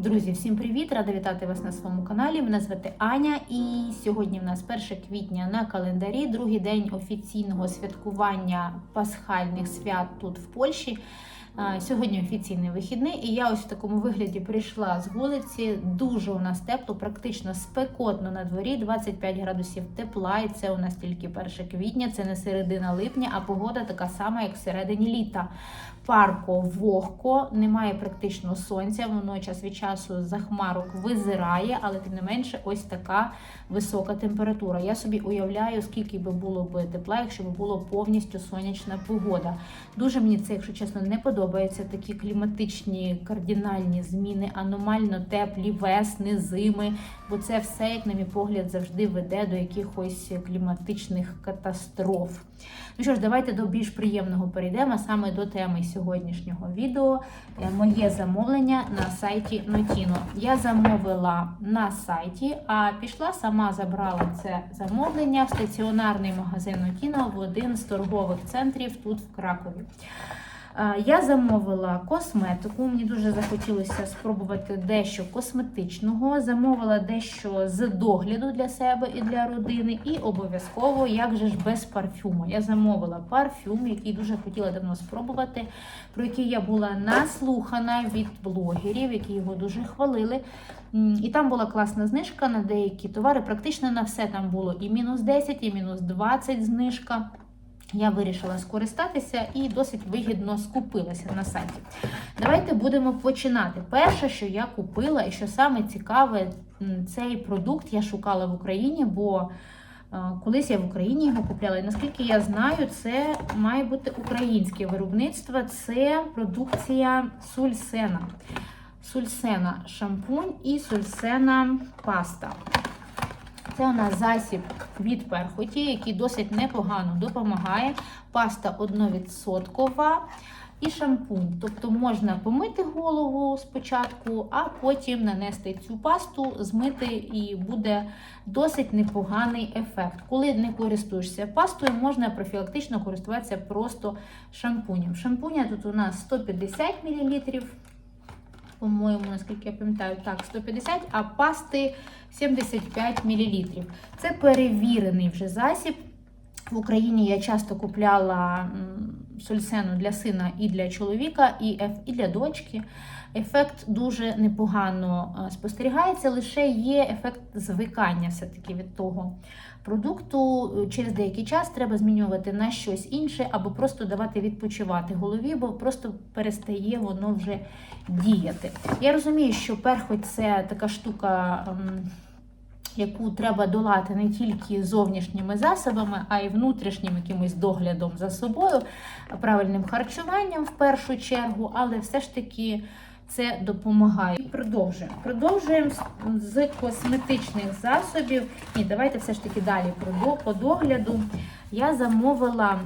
Друзі, всім привіт! Рада вітати вас на своєму каналі. Мене звати Аня, і сьогодні в нас 1 квітня на календарі, другий день офіційного святкування пасхальних свят тут в Польщі. Сьогодні офіційний вихідний, і я ось в такому вигляді прийшла з вулиці. Дуже у нас тепло, практично спекотно на дворі, 25 градусів тепла. І це у нас тільки 1 квітня, це не середина липня, а погода така сама, як в середині літа. Парко, вогко, немає практично сонця, воно час від часу за хмарок визирає, але тим не менше, ось така висока температура. Я собі уявляю, скільки би було б тепла, якщо б було повністю сонячна погода. Дуже мені це, якщо чесно, не подобається. Такі кліматичні кардинальні зміни, аномально теплі весни, зими. Бо це все, як на мій погляд, завжди веде до якихось кліматичних катастроф. Ну що ж, давайте до більш приємного перейдемо саме до теми сьогоднішнього відео. Е, Моє замовлення на сайті Notino. Я замовила на сайті, а пішла сама забрала це замовлення в стаціонарний магазин Notino в один з торгових центрів тут в Кракові. Е, Я замовила косметику. Мені дуже захотілося спробувати дещо косметичного. Замовила дещо з догляду для себе і для родини. І обов'язково, як же ж без парфюму. Я замовила парфюм, який дуже хотіла давно спробувати, про який я була наслухана від блогерів, які його дуже хвалили. І там була класна знижка на деякі товари. Практично на все там було і мінус 10, і мінус 20 знижка. Я вирішила скористатися і досить вигідно скупилася на сайті. Давайте будемо починати. Перше, що я купила, і що саме цікаве, цей продукт я шукала в Україні, бо е, колись я в Україні його купляла. І наскільки я знаю, це має бути українське виробництво. Це продукція Сульсена. Сульсена шампунь і Сульсена паста. Це у нас засіб від перхоті, який досить непогано допомагає. Паста 1% і шампунь. Тобто можна помити голову спочатку, а потім нанести цю пасту, змити, і буде досить непоганий ефект. Коли не користуєшся пастою, можна профілактично користуватися просто шампунем. Шампуня тут у нас 150 мл по-моєму, наскільки я пам'ятаю, так, 150, а пасти 75 мл. Це перевірений вже засіб. В Україні я часто купляла м, сульсену для сина і для чоловіка, і, і для дочки. Ефект дуже непогано е, спостерігається, лише є ефект звикання все-таки від того продукту. Через деякий час треба змінювати на щось інше, або просто давати відпочивати голові, бо просто перестає воно вже діяти. Я розумію, що перхоть це така штука. Яку треба долати не тільки зовнішніми засобами, а й внутрішнім якимось доглядом за собою, правильним харчуванням в першу чергу, але все ж таки це допомагає. І продовжуємо. Продовжуємо з- косметичних засобів. Ні, давайте все ж таки далі по догляду. Я замовила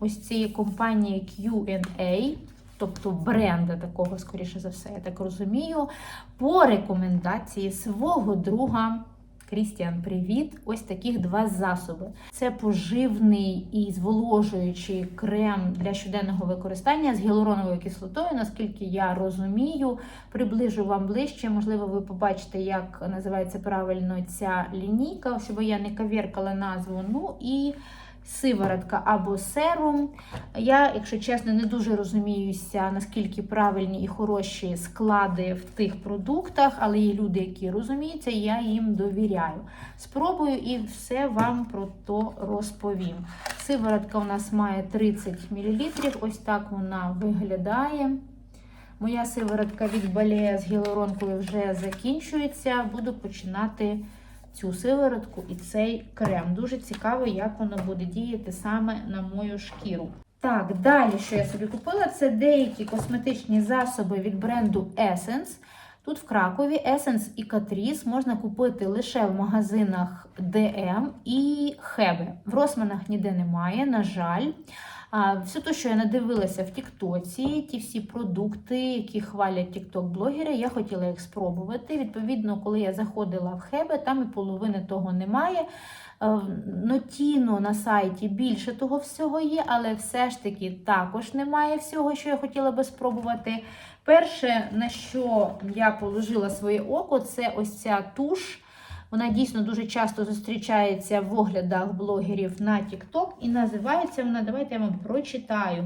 ось цієї компанії Q&A, тобто бренда такого, скоріше за все, я так розумію, по рекомендації свого друга. Крістіан, привіт! Ось таких два засоби. Це поживний і зволожуючий крем для щоденного використання з гіалуроновою кислотою. Наскільки я розумію, приближу вам ближче. Можливо, ви побачите, як називається правильно ця лінійка, щоб я не кавіркала назву. Ну і сиворотка або серум. Я, якщо чесно, не дуже розуміюся, наскільки правильні і хороші склади в тих продуктах, але є люди, які розуміються, я їм довіряю. Спробую і все вам про то розповім. Сиворотка у нас має 30 мл, ось так вона виглядає. Моя сиворотка від балея з гіалуронкою вже закінчується. Буду починати цю сиворотку і цей крем. Дуже цікаво, як воно буде діяти саме на мою шкіру. Так, далі, що я собі купила, це деякі косметичні засоби від бренду Essence. Тут в Кракові Essence і Catrice можна купити лише в магазинах DM і Hebe. В Росманах ніде немає, на жаль. Все те, що я надивилася в Тіктоці, ті всі продукти, які хвалять тікток-блогери, я хотіла їх спробувати. Відповідно, коли я заходила в Хебе, там і половини того немає. Е, Нотіно на сайті більше того всього є, але все ж таки також немає всього, що я хотіла би спробувати. Перше, на що я положила своє око, це ось ця туш. Вона дійсно дуже часто зустрічається в оглядах блогерів на TikTok і називається вона, давайте я вам прочитаю.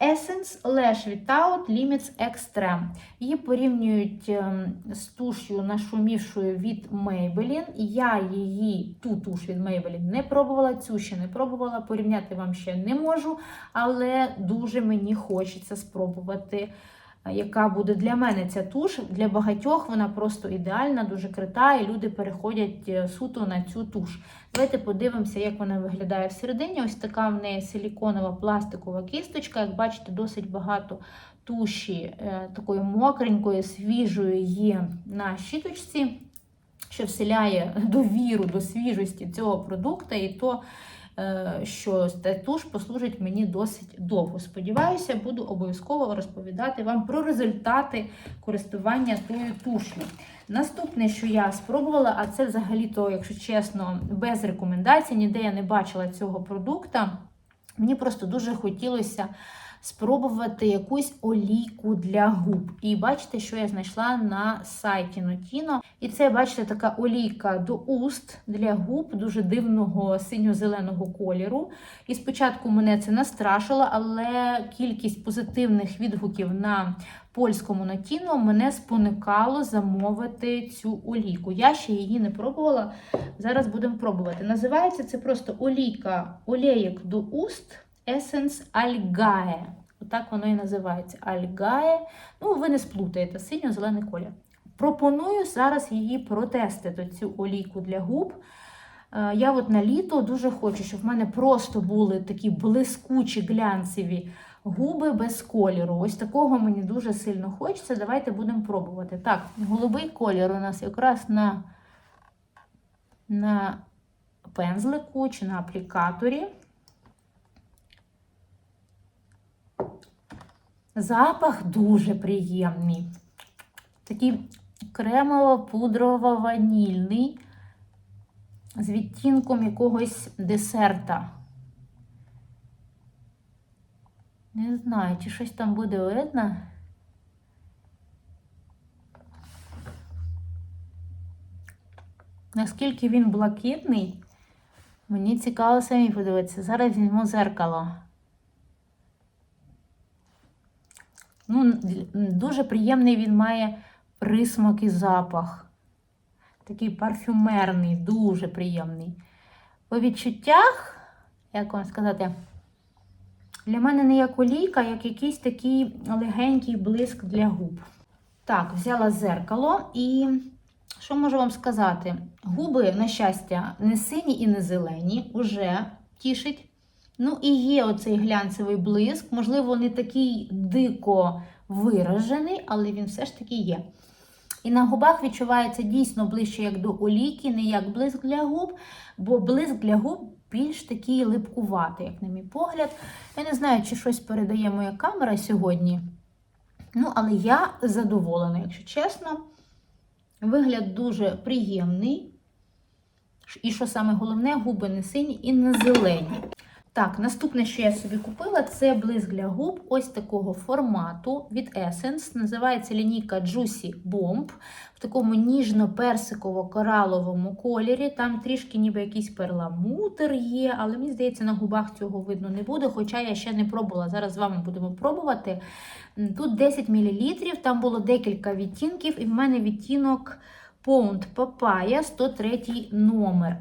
Essence Lash Without Limits Extreme. Її порівнюють ем, з туш'ю нашумівшою від Maybelline. Я її, ту туш від Maybelline, не пробувала, цю ще не пробувала, порівняти вам ще не можу, але дуже мені хочеться спробувати яка буде для мене ця туш. Для багатьох вона просто ідеальна, дуже крита, і люди переходять е, суто на цю туш. Давайте подивимося, як вона виглядає всередині. Ось така в неї силіконова пластикова кісточка. Як бачите, досить багато туші е, такої мокренької, свіжої є на щіточці, що вселяє довіру до свіжості цього продукту. І то Е, що туш послужить мені досить довго. Сподіваюся, буду обов'язково розповідати вам про результати користування тою тушлю. Наступне, що я спробувала, а це взагалі-то, якщо чесно, без рекомендацій, ніде я не бачила цього продукту. Мені просто дуже хотілося спробувати якусь олійку для губ. І бачите, що я знайшла на сайті Notino. І це, бачите, така олійка до уст для губ, дуже дивного синьо-зеленого кольору. І спочатку мене це настрашило, але кількість позитивних відгуків на польському Notino мене споникало замовити цю олійку. Я ще її не пробувала. Зараз будемо пробувати. Називається це просто олійка олеєк до уст. Essence Algae. Отак воно і називається Algae. Ну, ви не сплутаєте, синьо-зелений колір. Пропоную зараз її протестити, цю олійку для губ. Е, я от на літо дуже хочу, щоб в мене просто були такі блискучі глянцеві губи без кольору. Ось такого мені дуже сильно хочеться. Давайте будемо пробувати. Так, голубий колір у нас якраз на, на пензлику чи на аплікаторі. Запах дуже приємний. Такий кремово-пудрово-ванільний, з відтінком якогось десерта. Не знаю, чи щось там буде видно. Наскільки він блакитний, мені цікаво самі подивитися. Зараз візьму зеркало. Ну, Дуже приємний він має присмак і запах. Такий парфюмерний, дуже приємний. По відчуттях, як вам сказати, для мене не як олійка, як якийсь такий легенький блиск для губ. Так, взяла зеркало і що можу вам сказати? Губи, на щастя, не сині і не зелені, уже тішить. Ну, і є оцей глянцевий блиск, можливо, не такий дико виражений, але він все ж таки є. І на губах відчувається дійсно ближче як до олійки, не як блиск для губ, бо блиск для губ більш такий липкуватий, як на мій погляд. Я не знаю, чи щось передає моя камера сьогодні. Ну, але я задоволена, якщо чесно. Вигляд дуже приємний. І що саме головне, губи не сині і не зелені. Так, наступне, що я собі купила, це блиск для губ ось такого формату від Essence. Називається лінійка Juicy Bomb в такому ніжно-персиково-кораловому кольорі. Там трішки ніби якийсь перламутр є, але мені здається, на губах цього видно не буде, хоча я ще не пробувала. Зараз з вами будемо пробувати. Тут 10 мл, там було декілька відтінків, і в мене відтінок. Pound Papaya 103 номер.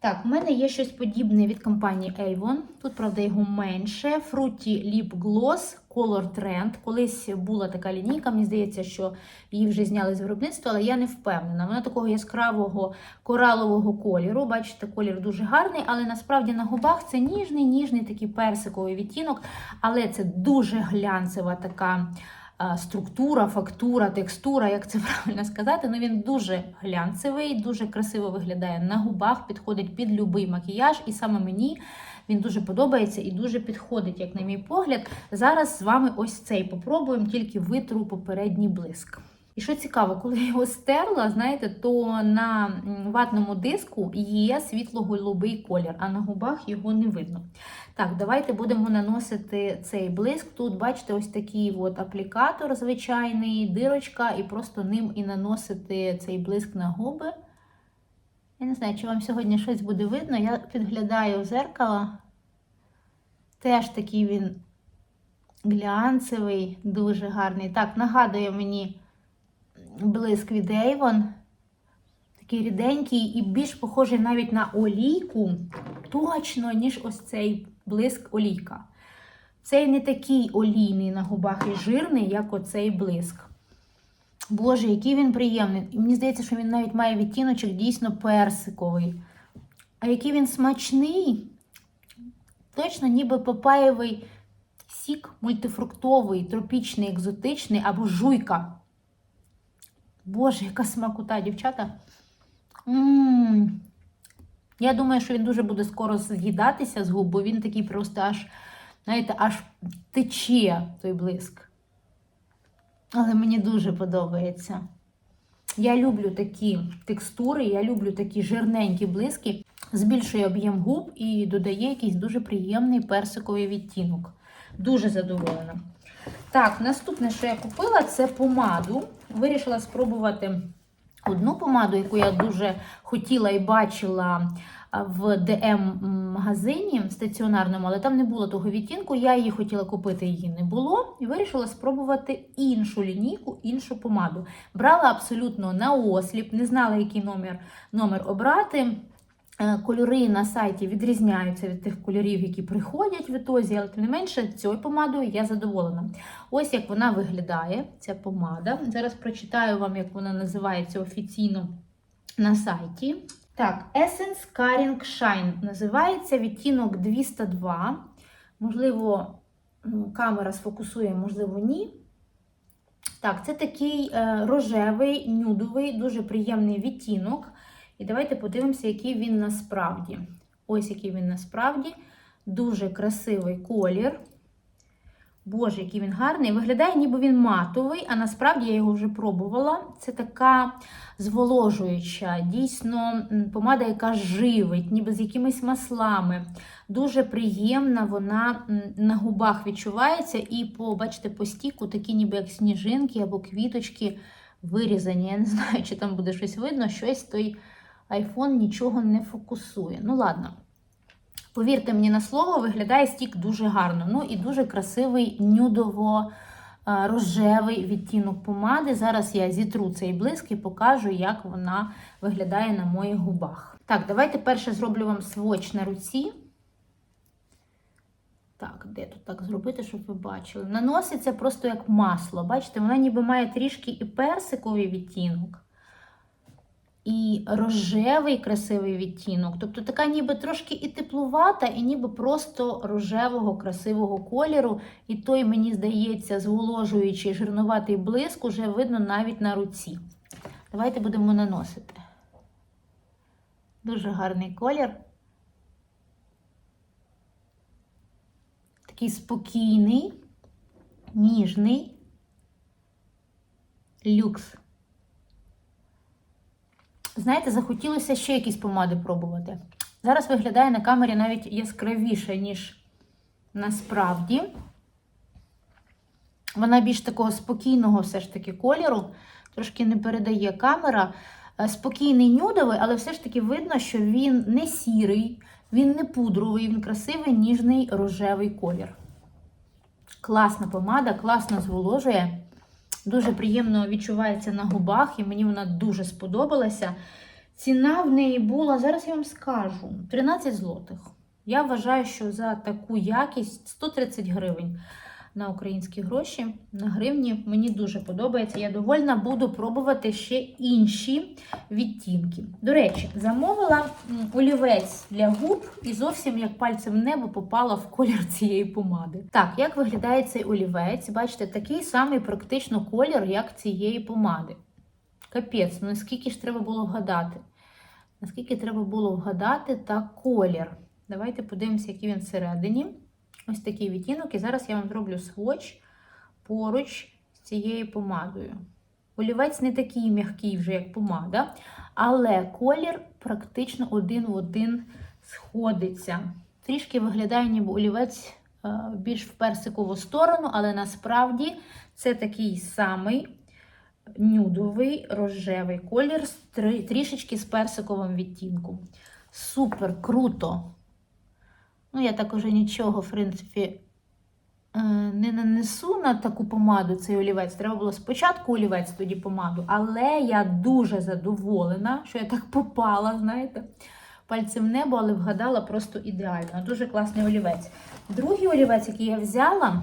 Так, в мене є щось подібне від компанії Avon. Тут, правда, його менше. Fruity Lip Gloss Color Trend. Колись була така лінійка, мені здається, що її вже зняли з виробництва, але я не впевнена. Вона такого яскравого коралового кольору. Бачите, колір дуже гарний, але насправді на губах це ніжний, ніжний такий персиковий відтінок, але це дуже глянцева така структура, фактура, текстура, як це правильно сказати. Ну він дуже глянцевий, дуже красиво виглядає на губах, підходить під будь-який макіяж, і саме мені Він дуже подобається і дуже підходить, як на мій погляд. Зараз з вами ось цей попробуємо, тільки витру попередній блиск. І що цікаво, коли я його стерла, знаєте, то на ватному диску є світло-голубий колір, а на губах його не видно. Так, давайте будемо наносити цей блиск. Тут, бачите, ось такий от аплікатор звичайний, дирочка, і просто ним і наносити цей блиск на губи. Я не знаю, чи вам сьогодні щось буде видно. Я підглядаю в зеркало. Теж такий він глянцевий, дуже гарний. Так, нагадує мені блиск від Avon. Такий ріденький і більш похожий навіть на олійку, точно, ніж ось цей блиск олійка. Цей не такий олійний на губах і жирний, як оцей блиск. Боже, який він приємний. І мені здається, що він навіть має відтіночок дійсно персиковий. А який він смачний, точно ніби папаєвий сік мультифруктовий, тропічний, екзотичний або жуйка. Боже, яка смакота, дівчата. М-м-м. Я думаю, що він дуже буде скоро з'їдатися з губ, бо він такий просто аж, знаєте, аж тече той блиск. Але мені дуже подобається. Я люблю такі текстури, я люблю такі жирненькі блиски, збільшує об'єм губ і додає якийсь дуже приємний персиковий відтінок. Дуже задоволена. Так, наступне, що я купила, це помаду. Вирішила спробувати одну помаду, яку я дуже хотіла і бачила в ДМ-магазині стаціонарному, але там не було того відтінку. Я її хотіла купити, її не було. І вирішила спробувати іншу лінійку, іншу помаду. Брала абсолютно на осліп, не знала, який номер, номер обрати. Е, Кольори на сайті відрізняються від тих кольорів, які приходять в ітозі, але тим не менше цією помадою я задоволена. Ось як вона виглядає, ця помада. Зараз прочитаю вам, як вона називається офіційно на сайті. Так, Essence Caring Shine називається відтінок 202. Можливо, ну, камера сфокусує, можливо, ні. Так, це такий е, рожевий, нюдовий, дуже приємний відтінок. І давайте подивимося, який він насправді. Ось який він насправді. Дуже красивий колір. Боже, який він гарний. Виглядає, ніби він матовий, а насправді я його вже пробувала. Це така зволожуюча, дійсно, помада, яка живить, ніби з якимись маслами. Дуже приємна, вона на губах відчувається. І, по, бачите, по стіку такі, ніби як сніжинки або квіточки вирізані. Я не знаю, чи там буде щось видно, щось той айфон нічого не фокусує. Ну, ладно. Повірте мені на слово, виглядає стік дуже гарно. Ну і дуже красивий нюдово-рожевий відтінок помади. Зараз я зітру цей блиск і покажу, як вона виглядає на моїх губах. Так, давайте перше зроблю вам своч на руці. Так, де тут так зробити, щоб ви бачили? Наноситься просто як масло. Бачите, вона ніби має трішки і персиковий відтінок і рожевий красивий відтінок. Тобто така ніби трошки і теплувата, і ніби просто рожевого, красивого кольору. І той, мені здається, зволожуючий жирнуватий блиск уже видно навіть на руці. Давайте будемо наносити. Дуже гарний колір. Такий спокійний, ніжний люкс. Знаєте, захотілося ще якісь помади пробувати. Зараз виглядає на камері навіть яскравіше, ніж насправді. Вона більш такого спокійного все ж таки кольору. Трошки не передає камера. Е, спокійний нюдовий, але все ж таки видно, що він не сірий, він не пудровий, він красивий, ніжний рожевий колір. Класна помада, класно зволожує. Дуже приємно відчувається на губах, і мені вона дуже сподобалася. Ціна в неї була, зараз я вам скажу, 13 злотих. Я вважаю, що за таку якість 130 гривень на українські гроші, на гривні. Мені дуже подобається. Я довольна буду пробувати ще інші відтінки. До речі, замовила олівець для губ і зовсім як пальцем небо попала в колір цієї помади. Так, як виглядає цей олівець? Бачите, такий самий практично колір, як цієї помади. Капець, ну наскільки ж треба було вгадати? Наскільки треба було вгадати та колір? Давайте подивимося, який він всередині. Ось такий відтінок. І зараз я вам зроблю сводч поруч з цією помадою. Олівець не такий м'який вже, як помада, але колір практично один в один сходиться. Трішки виглядає, ніби олівець е, більш в персикову сторону, але насправді це такий самий нюдовий рожевий колір, трішечки з персиковим відтінком. Супер круто! Ну, я так уже нічого, в принципі, е, не нанесу на таку помаду цей олівець. Треба було спочатку олівець, тоді помаду. Але я дуже задоволена, що я так попала, знаєте, пальцем небо, але вгадала просто ідеально. Дуже класний олівець. Другий олівець, який я взяла,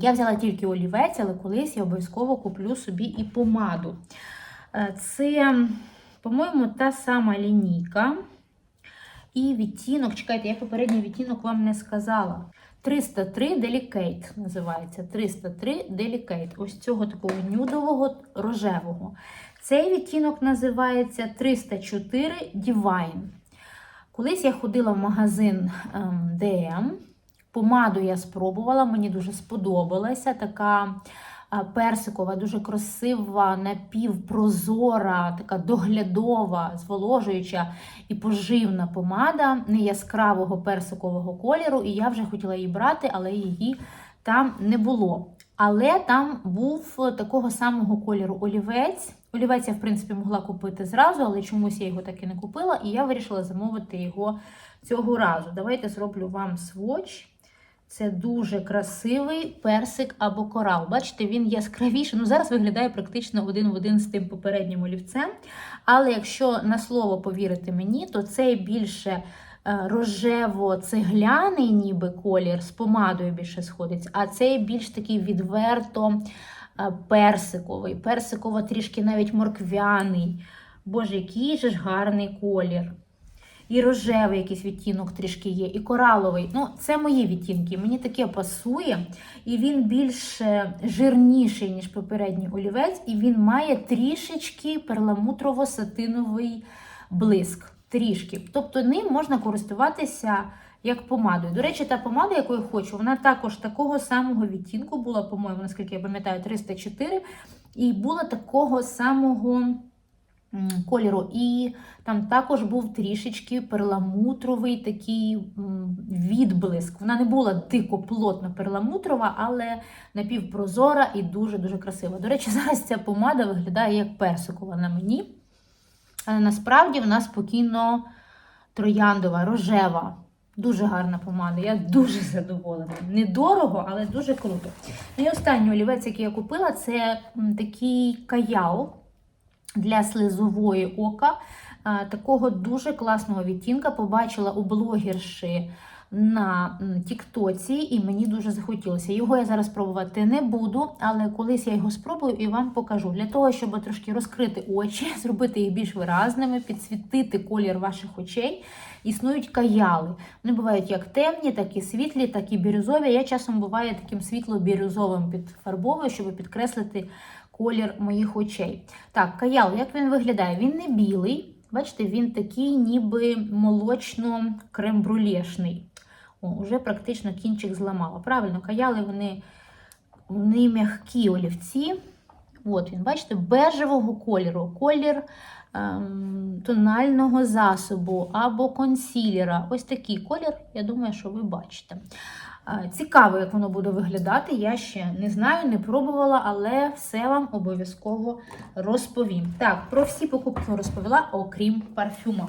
я взяла тільки олівець, але колись я обов'язково куплю собі і помаду. Е, це, по-моєму, та сама лінійка. І відтінок, чекайте, я попередній відтінок вам не сказала. 303 Delicate називається. 303 Delicate. Ось цього такого нюдового рожевого. Цей відтінок називається 304 Divine. Колись я ходила в магазин DM. Ем, Помаду я спробувала, мені дуже сподобалася. Така персикова, дуже красива, напівпрозора, така доглядова, зволожуюча і поживна помада не яскравого персикового кольору. І я вже хотіла її брати, але її там не було. Але там був такого самого кольору олівець. Олівець я, в принципі, могла купити зразу, але чомусь я його так і не купила, і я вирішила замовити його цього разу. Давайте зроблю вам сводч. Це дуже красивий персик або корал. Бачите, він яскравіший. Ну, зараз виглядає практично один в один з тим попереднім олівцем. Але якщо на слово повірити мені, то цей більше е, рожево-цегляний, ніби колір, з помадою більше сходить, а цей більш такий відверто е, персиковий, персиково трішки навіть морквяний. Боже, який же ж гарний колір. І рожевий якийсь відтінок трішки є, і кораловий. Ну, це мої відтінки. Мені таке пасує. І він більш жирніший, ніж попередній олівець, і він має трішечки перламутрово-сатиновий блиск. Трішки. Тобто ним можна користуватися як помадою. До речі, та помада, яку я хочу, вона також такого самого відтінку була, по-моєму, наскільки я пам'ятаю, 304. І була такого самого кольору. І там також був трішечки перламутровий такий відблиск. Вона не була дико плотно перламутрова, але напівпрозора і дуже-дуже красива. До речі, зараз ця помада виглядає як персикова на мені. Але насправді вона спокійно трояндова, рожева. Дуже гарна помада, я дуже задоволена. Недорого, але дуже круто. Ну і останній олівець, який я купила, це такий каял для слизової ока. Такого дуже класного відтінка побачила у блогерші на Тіктоці, і мені дуже захотілося. Його я зараз пробувати не буду, але колись я його спробую і вам покажу. Для того, щоб трошки розкрити очі, зробити їх більш виразними, підсвітити колір ваших очей. Існують каяли. Вони бувають як темні, так і світлі, так і бірюзові. Я часом буваю таким світло-бірюзовим підфарбовою, щоб підкреслити колір моїх очей. Так, каял, як він виглядає? Він не білий. Бачите, він такий, ніби молочно-крем-брулєшний. О, Уже практично кінчик зламала. Правильно, каяли вони вони м'які олівці. От він, бачите, бежевого кольору, колір ем, тонального засобу або консілера. Ось такий колір, я думаю, що ви бачите. Цікаво, як воно буде виглядати. Я ще не знаю, не пробувала, але все вам обов'язково розповім. Так, про всі покупки розповіла, окрім парфюма.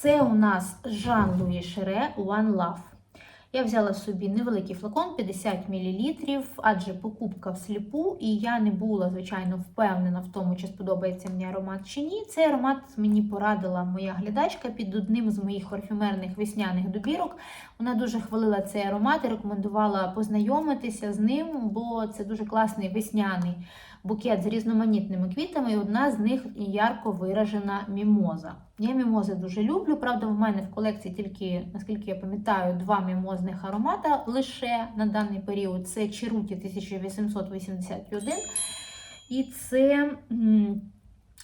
Це у нас Жан Луї Шере One Love. Я взяла собі невеликий флакон 50 мл, адже покупка всліпу, і я не була, звичайно, впевнена в тому, чи сподобається мені аромат чи ні. Цей аромат мені порадила моя глядачка під одним з моїх парфюмерних весняних добірок. Вона дуже хвалила цей аромат і рекомендувала познайомитися з ним, бо це дуже класний весняний букет з різноманітними квітами, і одна з них ярко виражена мімоза. Я мімози дуже люблю. Правда, в мене в колекції тільки, наскільки я пам'ятаю, два мімозних аромата лише на даний період. Це Черуті 1881 і це.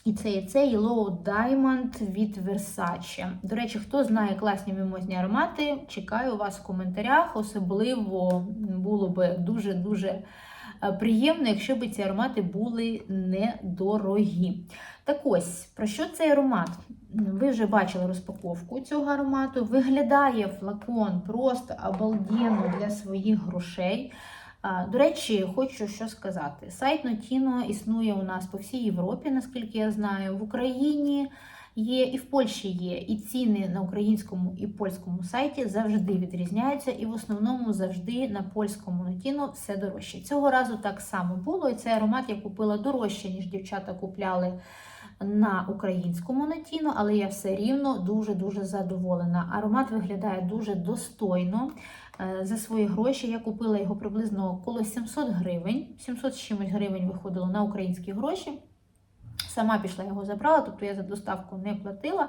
І це і це Yellow Diamond від Versace. До речі, хто знає класні мімозні аромати, чекаю вас в коментарях. Особливо було би дуже-дуже приємно, якщо б ці аромати були недорогі. Так ось, про що цей аромат? Ви вже бачили розпаковку цього аромату. Виглядає флакон просто обалденно для своїх грошей. До речі, хочу що сказати. Сайт Notino існує у нас по всій Європі, наскільки я знаю, в Україні. Є і в Польщі є, і ціни на українському і польському сайті завжди відрізняються, і в основному завжди на польському нотіно все дорожче. Цього разу так само було. І цей аромат я купила дорожче, ніж дівчата купляли на українському нотіно, але я все рівно дуже-дуже задоволена. Аромат виглядає дуже достойно. Е, за свої гроші я купила його приблизно коло 700 гривень. 700 з чимось гривень виходило на українські гроші. Сама пішла його забрала, тобто я за доставку не платила.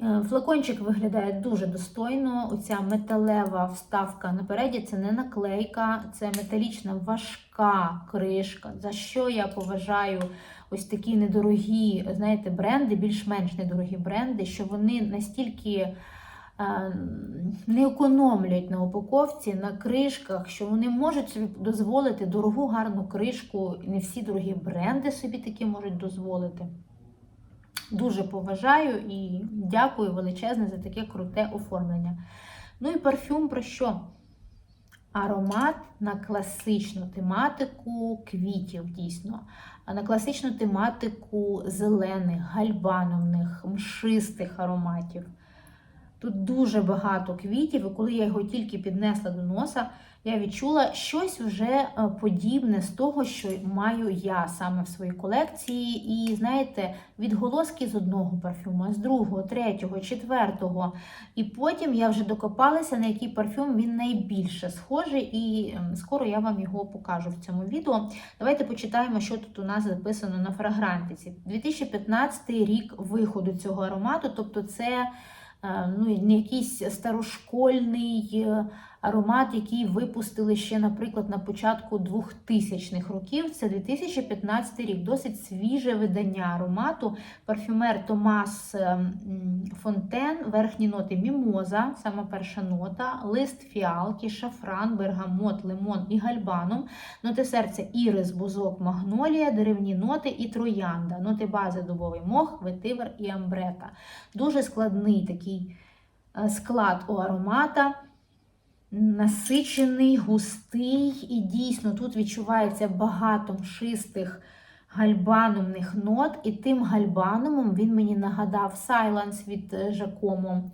Е, флакончик виглядає дуже достойно. Оця металева вставка напереді це не наклейка, це металічна важка кришка, за що я поважаю ось такі недорогі, знаєте, бренди, більш-менш недорогі бренди, що вони настільки не економлять на упаковці, на кришках, що вони можуть собі дозволити дорогу гарну кришку. Не всі дорогі бренди собі такі можуть дозволити. Дуже поважаю і дякую величезне за таке круте оформлення. Ну і парфюм про що? Аромат на класичну тематику квітів, дійсно, а на класичну тематику зелених, гальбановних, мшистих ароматів. Тут дуже багато квітів, і коли я його тільки піднесла до носа, я відчула щось вже е, подібне з того, що маю я саме в своїй колекції. І, знаєте, відголоски з одного парфюму, з другого, третього, четвертого. І потім я вже докопалася, на який парфюм він найбільше схожий, і ем, скоро я вам його покажу в цьому відео. Давайте почитаємо, що тут у нас записано на фрагрантиці. 2015 рік виходу цього аромату, тобто це. Е, ну, не якийсь старошкольний е, аромат, який випустили ще, наприклад, на початку 2000-х років. Це 2015 рік, досить свіже видання аромату. Парфюмер Томас ем, Фонтен, верхні ноти мімоза, сама перша нота, лист фіалки, шафран, бергамот, лимон і гальбаном, ноти серця ірис, бузок, магнолія, деревні ноти і троянда, ноти бази дубовий мох, ветивер і амбрета. Дуже складний такий е, склад у аромата насичений, густий, і дійсно тут відчувається багато мшистих гальбанумних нот, і тим гальбанумом він мені нагадав Silence від Жакомо.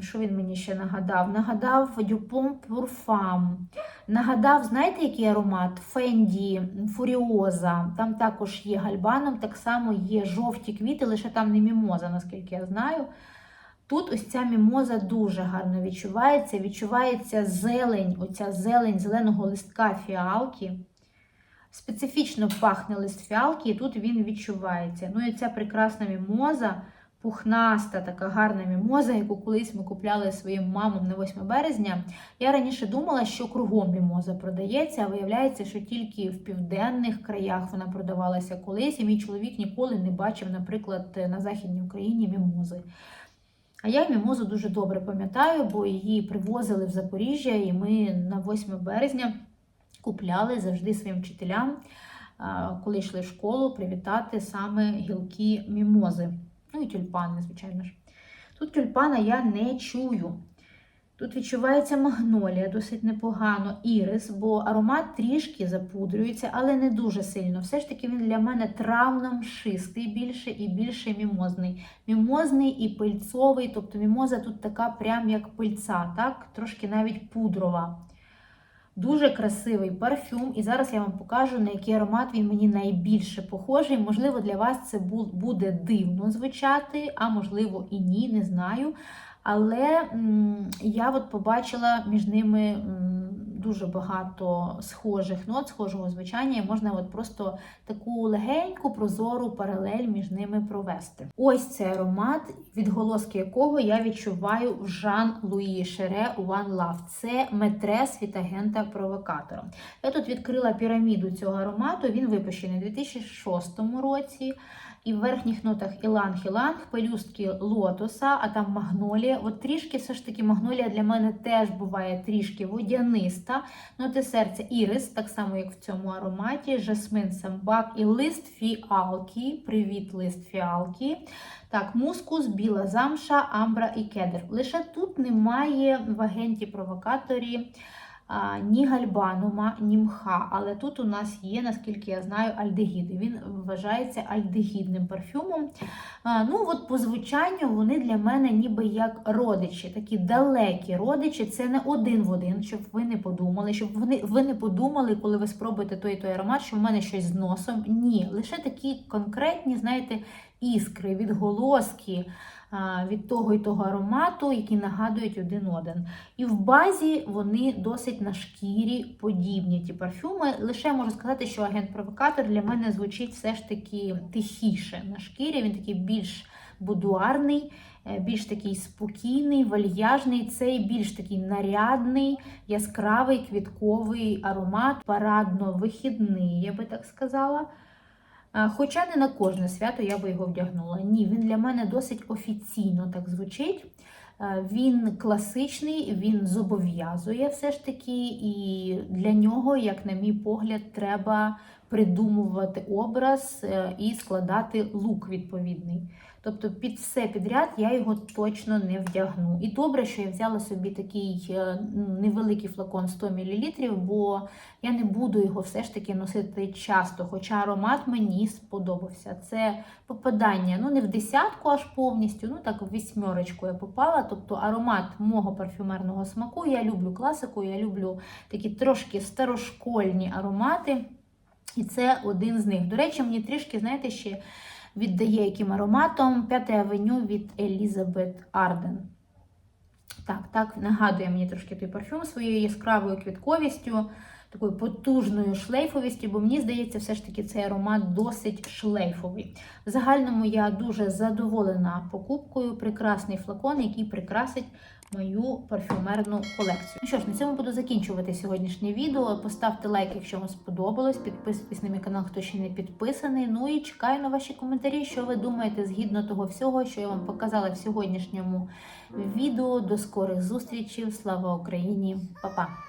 Що він мені ще нагадав? Нагадав Дюпом Пурфам. Нагадав, знаєте, який аромат? Фенді, Фуріоза. Там також є гальбаном, так само є жовті квіти, лише там не мімоза, наскільки я знаю. Тут ось ця мімоза дуже гарно відчувається. Відчувається зелень, оця зелень зеленого листка фіалки. Специфічно пахне лист фіалки, і тут він відчувається. Ну і ця прекрасна мімоза, пухнаста, така гарна мімоза, яку колись ми купляли своїм мамам на 8 березня. Я раніше думала, що кругом мімоза продається, а виявляється, що тільки в південних краях вона продавалася колись, і мій чоловік ніколи не бачив, наприклад, на Західній Україні мімози. А я мімозу дуже добре пам'ятаю, бо її привозили в Запоріжжя, і ми на 8 березня купляли завжди своїм вчителям, коли йшли в школу, привітати саме гілки мімози. Ну і тюльпани, звичайно ж. Тут тюльпана я не чую. Тут відчувається магнолія, досить непогано, ірис, бо аромат трішки запудрюється, але не дуже сильно. Все ж таки він для мене травно-мшистий більше і більше мімозний. Мімозний і пильцовий, тобто мімоза тут така прям як пильця, так? трошки навіть пудрова. Дуже красивий парфюм, і зараз я вам покажу, на який аромат він мені найбільше похожий. Можливо, для вас це буде дивно звучати, а можливо і ні, не знаю. Але я от побачила між ними дуже багато схожих нот, схожого звучання, і можна от просто таку легеньку прозору паралель між ними провести. Ось цей аромат, відголоски якого я відчуваю в Жан Луї Шере One Love. Це метрес від агента провокатора. Я тут відкрила піраміду цього аромату. Він випущений у 2006 році. І в верхніх нотах іланг-іланг, пелюстки лотоса, а там магнолія. От трішки все ж таки магнолія для мене теж буває трішки водяниста. Ноти серця ірис, так само як в цьому ароматі, жасмин самбак і лист фіалки. Привіт, лист фіалки. Так, мускус, біла замша, амбра і кедр. Лише тут немає в агенті провокаторі а, ні гальбанума, ні мха. Але тут у нас є, наскільки я знаю, альдегіди. Він вважається альдегідним парфюмом. Ну, от по звучанню вони для мене ніби як родичі, такі далекі родичі. Це не один в один, щоб ви не подумали, щоб вони, ви не подумали, коли ви спробуєте той той аромат, що в мене щось з носом. Ні, лише такі конкретні, знаєте, іскри, відголоски від того і того аромату, які нагадують один один. І в базі вони досить на шкірі подібні ті парфюми. Лише можу сказати, що агент-провокатор для мене звучить все ж таки тихіше на шкірі. Він такий більш будуарний, е, більш такий спокійний, вальяжний. Цей більш такий нарядний, яскравий квітковий аромат, парадно-вихідний, я би так сказала. Хоча не на кожне свято я би його вдягнула. Ні, він для мене досить офіційно так звучить. Він класичний, він зобов'язує все ж таки, і для нього, як на мій погляд, треба придумувати образ е, і складати лук відповідний. Тобто під все підряд я його точно не вдягну. І добре, що я взяла собі такий е, невеликий флакон 100 мл, бо я не буду його все ж таки носити часто. Хоча аромат мені сподобався. Це попадання ну не в десятку аж повністю, ну так в вісьмерочку я попала. Тобто аромат мого парфюмерного смаку. Я люблю класику, я люблю такі трошки старошкольні аромати. І це один з них. До речі, мені трішки, знаєте, ще віддає яким ароматом П'яте авеню від Елізабет Арден. Так, так, нагадує мені трошки той парфюм своєю яскравою квітковістю, такою потужною шлейфовістю, бо мені здається, все ж таки цей аромат досить шлейфовий. В загальному я дуже задоволена покупкою. Прекрасний флакон, який прикрасить мою парфюмерну колекцію. Ну що ж, на цьому буду закінчувати сьогоднішнє відео. Поставте лайк, якщо вам сподобалось. Підписуйтесь на мій канал, хто ще не підписаний. Ну і чекаю на ваші коментарі, що ви думаєте згідно того всього, що я вам показала в сьогоднішньому відео. До скорих зустрічей. Слава Україні! Па-па!